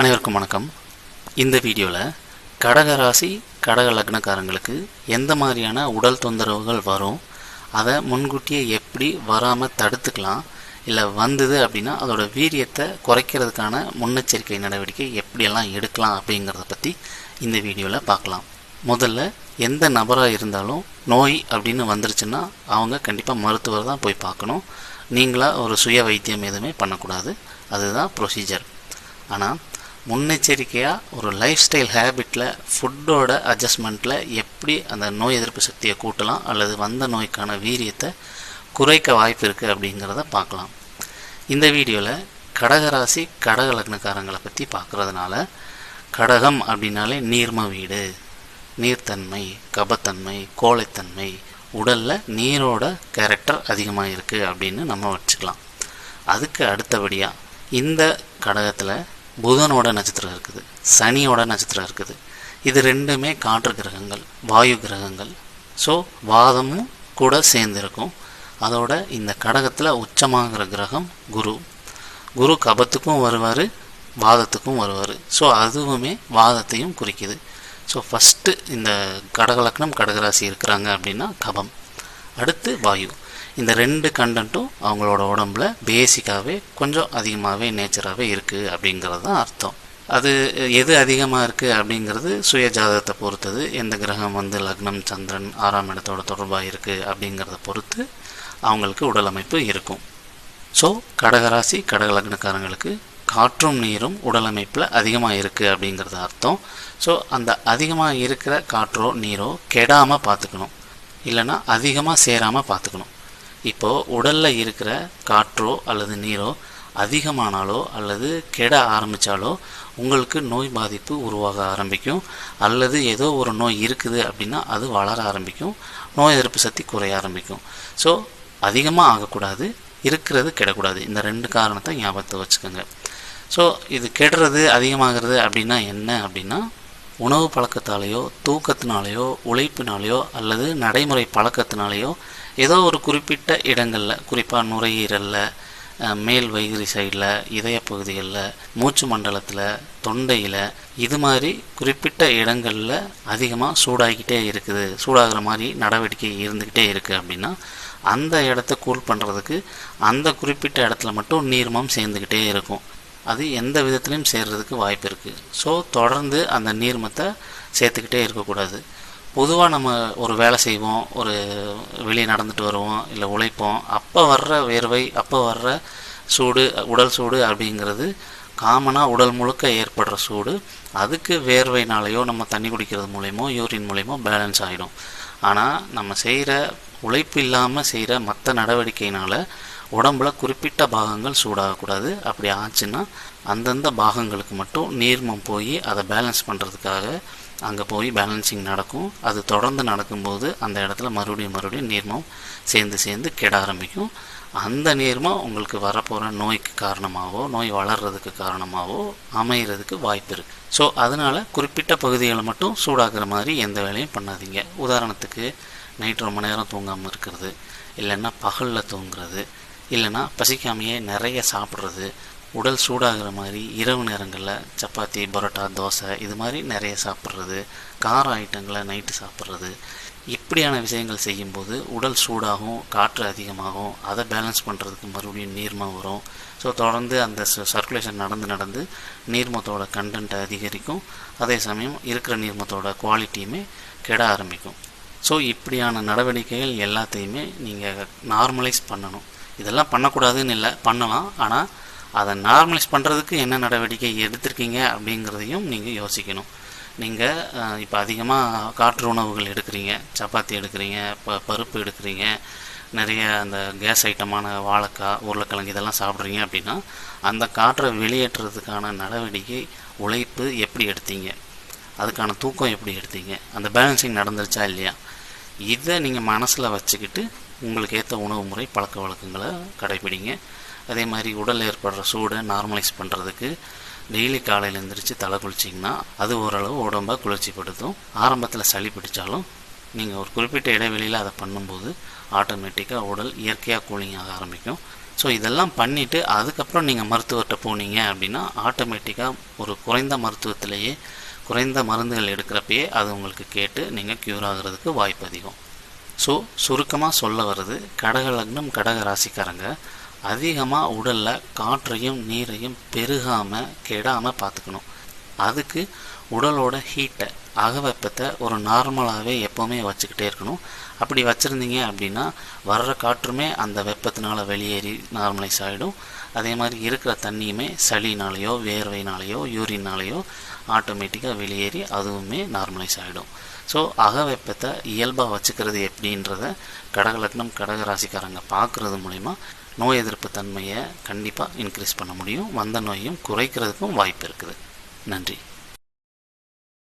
அனைவருக்கும் வணக்கம். இந்த வீடியோவில் கடக ராசி கடக லக்னக்காரங்களுக்கு எந்த மாதிரியான உடல் தொந்தரவுகள் வரும் அதை முன்கூட்டியே எப்படி வராமல் தடுத்துக்கலாம் இல்லை வந்தது அப்படின்னா அதோட வீரியத்தை குறைக்கிறதுக்கான முன்னெச்சரிக்கை நடவடிக்கை எப்படியெல்லாம் எடுக்கலாம் அப்படிங்கிறத பற்றி இந்த வீடியோவில் பார்க்கலாம் முதல்ல எந்த நபராக இருந்தாலும் நோய் அப்படின்னு வந்துருச்சுன்னா அவங்க கண்டிப்பாக மருத்துவர் தான் போய் பார்க்கணும். நீங்களாக ஒரு சுய வைத்தியம் எதுவுமே பண்ணக்கூடாது. அதுதான் ப்ரொசீஜர் ஆனால் முன்னெச்சரிக்கையாக ஒரு லைஃப் ஸ்டைல் ஹேபிட்டில் ஃபுட்டோட அட்ஜஸ்ட்மெண்ட்டில் எப்படி அந்த நோய் எதிர்ப்பு சக்தியை கூட்டலாம் அல்லது வந்த நோய்க்கான வீரியத்தை குறைக்க வாய்ப்பு இருக்குது அப்படிங்கிறத பார்க்கலாம். இந்த வீடியோவில் கடகராசி கடக லக்னக்காரங்களை பற்றி பார்க்குறதுனால கடகம் அப்படின்னாலே நீர்ம வீடு நீர்த்தன்மை கபத்தன்மை கோழைத்தன்மை உடலில் நீரோட கேரக்டர் அதிகமாக இருக்குது அப்படின்னு நம்ம வச்சுக்கலாம். அதுக்கு அடுத்தபடியாக இந்த கடகத்தில் புதனோட நட்சத்திரம் இருக்குது சனியோட நட்சத்திரம் இருக்குது. இது ரெண்டுமே காற்று கிரகங்கள் வாயு கிரகங்கள். ஸோ வாதமும் கூட சேர்ந்துருக்கும். அதோட இந்த கடகத்தில் உச்சமாகிற கிரகம் குரு. குரு கபத்துக்கும் வருவார் வாதத்துக்கும் வருவார். ஸோ அதுவுமே வாதத்தையும் குறிக்குது. ஸோ ஃபஸ்ட்டு இந்த கடகலக்னம் கடகராசி இருக்கிறாங்க அப்படின்னா கபம். அடுத்து வாயு. இந்த ரெண்டு கண்டென்ட்டும் அவங்களோட உடம்புல பேசிக்காகவே கொஞ்சம் அதிகமாகவே நேச்சராகவே இருக்குது அப்படிங்கிறது தான் அர்த்தம். அது எது அதிகமாக இருக்குது அப்படிங்கிறது சுய ஜாதகத்தை பொறுத்தது. எந்த கிரகம் வந்து லக்னம் சந்திரன் ஆறாம் இடத்தோட தொடர்பாக இருக்குது அப்படிங்கிறத பொறுத்து அவங்களுக்கு உடல் அமைப்பு இருக்கும். ஸோ கடகராசி கடக லக்னக்காரங்களுக்கு காற்றும் நீரும் உடல் அமைப்பில் அதிகமாக இருக்குது அப்படிங்கிறது அர்த்தம். ஸோ அந்த அதிகமாக இருக்கிற காற்றோ நீரோ கெடாமல் பார்த்துக்கணும் இல்லைன்னா அதிகமாக சேராமல் பார்த்துக்கணும் இப்போது உடலில் இருக்கிற காற்றோ அல்லது நீரோ அதிகமானாலோ அல்லது கெட ஆரம்பித்தாலோ உங்களுக்கு நோய் பாதிப்பு உருவாக ஆரம்பிக்கும். அல்லது ஏதோ ஒரு நோய் இருக்குது அப்படின்னா அது வளர ஆரம்பிக்கும். நோய் எதிர்ப்பு சக்தி குறைய ஆரம்பிக்கும். ஸோ அதிகமாக ஆகக்கூடாது இருக்கிறது கெடக்கூடாது. இந்த ரெண்டு காரணத்தை ஞாபகத்தை வச்சுக்கோங்க. ஸோ இது கெடுறது அதிகமாகிறது அப்படின்னா என்ன அப்படின்னா உணவு பழக்கத்தாலேயோ தூக்கத்தினாலேயோ உழைப்பினாலேயோ அல்லது நடைமுறை பழக்கத்தினாலேயோ ஏதோ ஒரு குறிப்பிட்ட இடங்களில் குறிப்பாக நுரையீரலில் மேல் வயிறு சைடில் இதய பகுதிகளில் மூச்சு மண்டலத்தில் தொண்டையில் இது மாதிரி குறிப்பிட்ட இடங்களில் அதிகமாக சூடாகிக்கிட்டே இருக்குது. சூடாகிற மாதிரி நடவடிக்கை இருந்துக்கிட்டே இருக்குது அப்படின்னா அந்த இடத்த கூல் பண்ணுறதுக்கு அந்த குறிப்பிட்ட இடத்துல மட்டும் நீர்மம் சேர்ந்துக்கிட்டே இருக்கும். அது எந்த விதத்துலையும் சேர்றதுக்கு வாய்ப்பு இருக்குது ஸோ தொடர்ந்து அந்த நீர்மத்தை சேர்த்துக்கிட்டே இருக்கக்கூடாது. பொதுவாக நம்ம ஒரு வேலை செய்வோம் ஒரு வெளியே நடந்துட்டு வருவோம் இல்லை உழைப்போம் அப்போ வர்ற வேர்வை அப்போ வர்ற சூடு உடல் சூடு அப்படிங்கிறது காமனாக உடல் முழுக்க ஏற்படுற சூடு. அதுக்கு வேர்வைனாலேயோ நம்ம தண்ணி குடிக்கிறது மூலயமோ யூரின் மூலயமோ பேலன்ஸ் ஆகிடும் ஆனால் நம்ம செய்கிற உழைப்பு இல்லாமல் செய்கிற மற்ற நடவடிக்கையினால் உடம்புல குறிப்பிட்ட பாகங்கள் சூடாகக்கூடாது. அப்படி ஆச்சுன்னா அந்தந்த பாகங்களுக்கு மட்டும் நீர்மம் போய் அதை பேலன்ஸ் பண்ணுறதுக்காக அங்கே போய் பேலன்சிங் நடக்கும். அது தொடர்ந்து நடக்கும்போது அந்த இடத்துல மறுபடியும் மறுபடியும் நீர்மம் சேர்ந்து சேர்ந்து கெட ஆரம்பிக்கும். அந்த நீர்மம் உங்களுக்கு வரப்போகிற நோய்க்கு காரணமாகவோ நோய் வளர்கிறதுக்கு காரணமாகவோ அமைகிறதுக்கு வாய்ப்பு இருக்குது ஸோ அதனால் குறிப்பிட்ட பகுதிகளை மட்டும் சூடாக்குற மாதிரி எந்த வேலையும் பண்ணாதீங்க. உதாரணத்துக்கு நைட் ரொம்ப நேரம் தூங்காமல் இருக்கிறது இல்லைன்னா பகலில் தூங்குறது இல்லைன்னா பசிக்காமையே நிறைய சாப்பிட்றது உடல் சூடாகிற மாதிரி இரவு நேரங்களில் சப்பாத்தி பரோட்டா தோசை இது மாதிரி நிறைய சாப்பிட்றது கார ஐட்டங்களை நைட்டு சாப்பிட்றது. இப்படியான விஷயங்கள் செய்யும்போது உடல் சூடாகும் காற்று அதிகமாகும் அதை பேலன்ஸ் பண்ணுறதுக்கு மறுபடியும் நீர்மம் வரும். ஸோ தொடர்ந்து அந்த சர்க்குலேஷன் நடந்து நடந்து நீர்மத்தோட கண்டென்ட்டை அதிகரிக்கும். அதே சமயம் இருக்கிற நீர்மத்தோட குவாலிட்டியுமே கெட ஆரம்பிக்கும். ஸோ இப்படியான நடவடிக்கைகள் எல்லாத்தையுமே நீங்கள் நார்மலைஸ் பண்ணணும். இதெல்லாம் பண்ணக்கூடாதுன்னு இல்லை பண்ணலாம். ஆனால் அதை நார்மலைஸ் பண்ணுறதுக்கு என்ன நடவடிக்கை எடுத்திருக்கீங்க அப்படிங்கிறதையும் நீங்கள் யோசிக்கணும். நீங்கள் இப்போ அதிகமாக காற்று உணவுகள் எடுக்கிறீங்க சப்பாத்தி எடுக்கிறீங்க ப பருப்பு எடுக்கிறீங்க நிறைய அந்த கேஸ் ஐட்டமான வாழைக்காய் உருளைக்கிழங்கு இதெல்லாம் சாப்பிட்றீங்க அப்படின்னா அந்த காற்றை வெளியேற்றுறதுக்கான நடவடிக்கை உழைப்பு எப்படி எடுத்தீங்க? அதுக்கான தூக்கம் எப்படி எடுத்தீங்க? அந்த பேலன்சிங் நடந்துருச்சா இல்லையா? இதை நீங்கள் மனசில் வச்சுக்கிட்டு உங்களுக்கு ஏற்ற உணவு முறை பழக்க வழக்கங்களை கடைபிடிங்க. அதே மாதிரி உடல் ஏற்படுற சூடை நார்மலைஸ் பண்ணுறதுக்கு டெய்லி காலையில் எழுந்திரிச்சு தலை குளிச்சிங்கன்னா அது ஓரளவு உடம்பை குளிர்ச்சிப்படுத்தும். ஆரம்பத்தில் சளி பிடிச்சாலும் நீங்கள் ஒரு குறிப்பிட்ட இடைவெளியில் அதை பண்ணும்போது ஆட்டோமேட்டிக்காக உடல் இயற்கையாக கூலிங் ஆக ஆரம்பிக்கும். ஸோ இதெல்லாம் பண்ணிவிட்டு அதுக்கப்புறம் நீங்கள் மருத்துவர்கிட்ட போனீங்க அப்படின்னா ஆட்டோமேட்டிக்காக ஒரு குறைந்த மருத்துவத்திலேயே குறைந்த மருந்துகள் எடுக்கிறப்பயே அது உங்களுக்கு கேட்டு நீங்கள் க்யூர் ஆகிறதுக்கு வாய்ப்பு அதிகம். ஸோ சுருக்கமாக சொல்ல வர்றது கடக லக்னம் கடக ராசிக்காரங்க அதிகமாக உடலில் காற்றையும் நீரையும் பெருகாமல் கெடாமல் பார்த்துக்கணும். அதுக்கு உடலோட ஹீட்டை அகவெப்பத்தை ஒரு நார்மலாகவே எப்போவுமே வச்சுக்கிட்டே இருக்கணும். அப்படி வச்சுருந்தீங்க அப்படின்னா வர்ற காற்றுமே அந்த வெப்பத்தினால் வெளியேறி நார்மலைஸ் ஆகிடும் அதே மாதிரி இருக்கிற தண்ணியுமே சளினாலேயோ வேர்வைனாலேயோ யூரின்னாலேயோ ஆட்டோமேட்டிக்காக வெளியேறி அதுவுமே நார்மலைஸ் ஆகிடும் ஸோ அகவெப்பத்தை இயல்பாக வச்சுக்கிறது எப்படின்றத கடகலக்னம் கடகராசிக்காரங்க பார்க்குறது மூலிமா நோய் எதிர்ப்பு தன்மையை கண்டிப்பாக இன்க்ரீஸ் பண்ண முடியும். வந்த நோயும் குறைக்கிறதுக்கும் வாய்ப்பு இருக்குது. நன்றி.